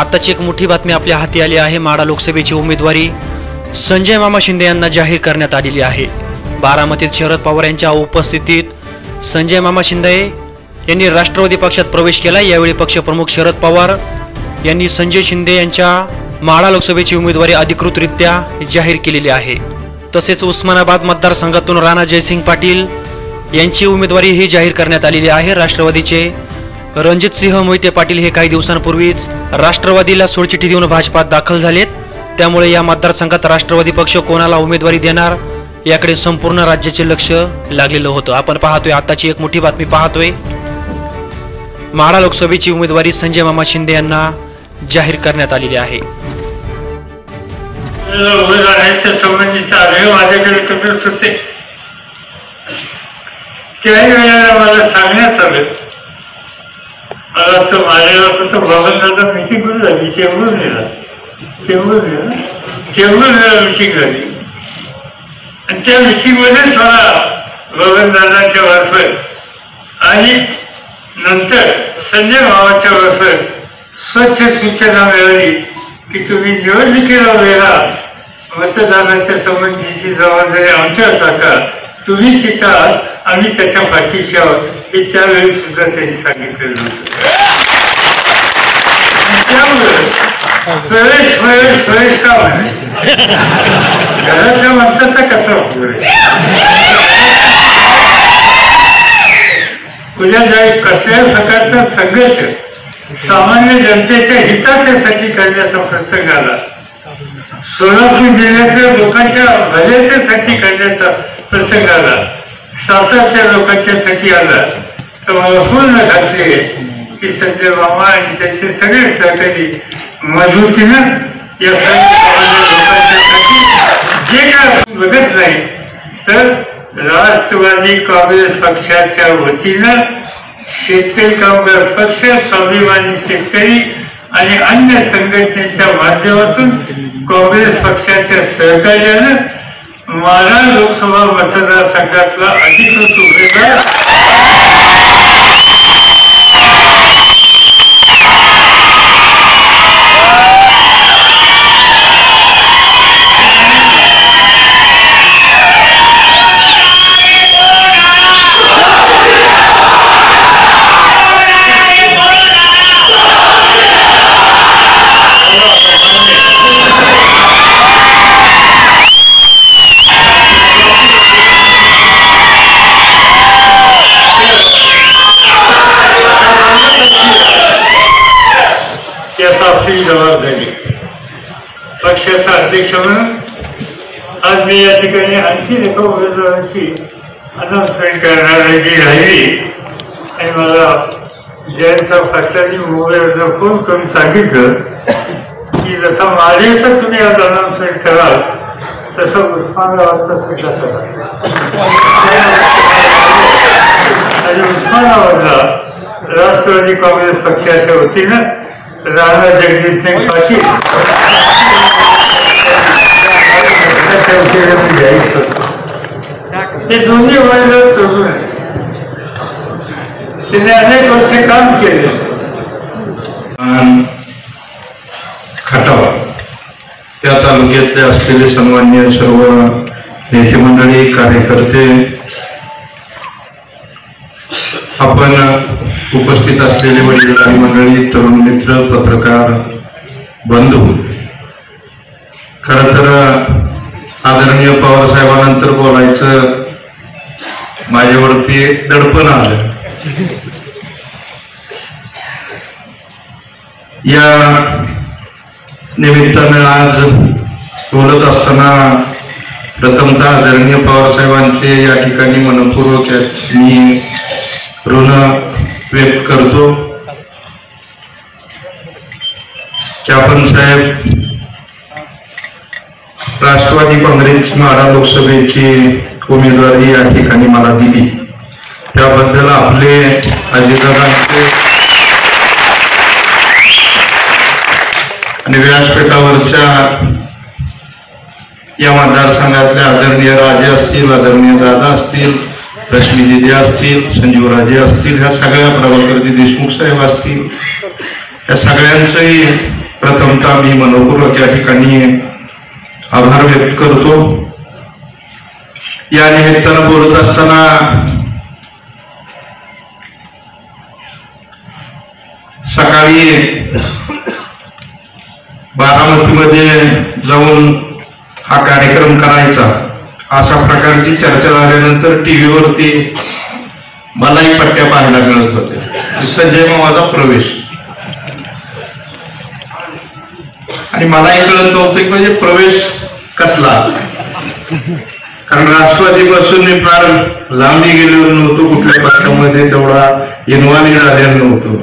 आत्ताची एक मोठी बातमी आपल्या हाती आली आहे. माडा लोकसभेची उमेदवारी संजय मामा शिंदे यांना जाहीर करण्यात आलेली आहे. बारामतीत शरद पवार यांच्या उपस्थितीत संजय मामा शिंदे यांनी राष्ट्रवादी पक्षात प्रवेश केला. यावेळी पक्षप्रमुख शरद पवार यांनी संजय शिंदे यांच्या माडा लोकसभेची उमेदवारी अधिकृतरित्या जाहीर केलेली आहे. तसेच उस्मानाबाद मतदारसंघातून राणा जयसिंग पाटील यांची उमेदवारी ही जाहीर करण्यात आलेली आहे. राष्ट्रवादीचे रणजित सिंह मोहिते पाटील हे काही दिवसांपूर्वीच राष्ट्रवादीला सोडचिठ्ठी देऊन भाजपात दाखल झालेत. त्यामुळे या मतदारसंघात राष्ट्रवादी पक्ष कोणाला उमेदवारी देणार याकडे संपूर्ण राज्याचे लक्ष लागलेलं होतं. आपण पाहतोय आताची एक मोठी बातमी पाहतोय. माढा लोकसभेची उमेदवारी संजय मामा शिंदे यांना जाहीर करण्यात आलेली आहे. संबंधीचा माझ्याकडे होते त्याही वेळेला मला सांगण्यात आलं महाराष्ट्र तो कसं फक्त बाबांना मिटिंग कुठे झाली चेंबूरला चेंबूरला चेंबूरला मिटिंग झाली. आणि त्या मिटिंगमध्येच मला बाबांदादांच्या मार्फत. आणि नंतर संजय भावाच्या मार्फत स्वच्छ सूचना मिळाली की तुम्ही निवडणुकीला वेळा मतदानाच्या संबंधीची जबाबदारी आमच्या टाका तुम्ही तिथं आम्ही त्याच्या पाठीशी आहोत. हे त्यावेळी सुद्धा त्यांनी सांगितलेलं होतं. त्यामुळे प्रवेश प्रवेश प्रवेश का म्हणे घरातल्या माणसाचा कसा उपयोग आहे? उद्या प्रकारचा संघर्ष सामान्य जनतेच्या हिताच्यासाठी करण्याचा प्रसंग आला सोलापूर जिल्ह्यातल्या लोकांच्या भल्याच्यासाठी करण्याचा प्रसंग आला सातारच्या लोकांच्यासाठी आला तर मला पूर्ण खात्री आहे की संजय मामा आणि त्यांचे सगळे सहकारी मजबूतीनं या सर्वसामान्य लोकांच्यासाठी जे काय बघत नाही तर राष्ट्रवादी काँग्रेस पक्षाच्या वतीनं शेतकरी कामगार पक्ष स्वाभिमानी शेतकरी आणि अन्य संघटनेच्या माध्यमातून काँग्रेस पक्षाच्या सहकार्यानं मारा लोकसभा मतदारसंघातला अधिकृत उमेदवार याचा जबाबदारी पक्षाचा अध्यक्ष म्हणून आज मी या ठिकाणी आणखी एका उमेदवाराची अनाउन्समेंट करणार जी राहिली. आणि मला जयंतराव फाटलांनी मोबाईलवर फोन करून सांगितलं की जसा माझ्याचा तुम्ही आज अनाउन्समेंट कराल तसं उस्मानाबादचा सुद्धा करा. आणि उस्मानाबादला राष्ट्रवादी काँग्रेस पक्षाच्या वतीनं राणा पाटील मी जाहीर करतो ते दोन्ही उमेदवार तरुण आहेत त्यांनी अनेक वर्ष काम केले. खटाव या तालुक्यातले असलेले सन्मान्य सर्व नेते मंडळी कार्यकर्ते आपण उपस्थित असलेले वडीलधारी मंडळी तरुण मित्र पत्रकार बंधू खरं तर आदरणीय पवारसाहेबांनंतर बोलायचं माझ्यावरती दडपण आलं. या निमित्तानं आज बोलत असताना प्रथमतः आदरणीय पवार साहेबांचे या ठिकाणी मनपूर्वक मी ऋण व्यक्त करतो. चापन साहेब राष्ट्रवादी काँग्रेस माढा लोकसभेची उमेदवारी या ठिकाणी मला दिली. त्याबद्दल आपले अजितदादांचे आणि व्यासपीठावरच्या या मतदारसंघातले आदरणीय राजे असतील आदरणीय दादा असतील रश्मी असतील असतील संजीवराजे असतील ह्या सगळ्या प्रभाकरजी देशमुख साहेब असतील या सगळ्यांचंही प्रथमतः मी मनपूर्वक या ठिकाणी आभार व्यक्त करतो. या निमित्तानं बोलत असताना सकाळी बारामतीमध्ये जाऊन हा कार्यक्रम करायचा. अशा प्रकारची चर्चा झाल्यानंतर टीव्हीवरती मलाही पट्ट्या पाहायला मिळत होत्या. संजय मामाचा प्रवेश. आणि मलाही कळत नव्हतं की म्हणजे प्रवेश कसला. कारण राष्ट्रवादीपासून मी फार लांबी गेलेलो नव्हतो कुठल्या पक्षामध्ये तेवढा इन्व्हॉल्व झालेलो नव्हतो.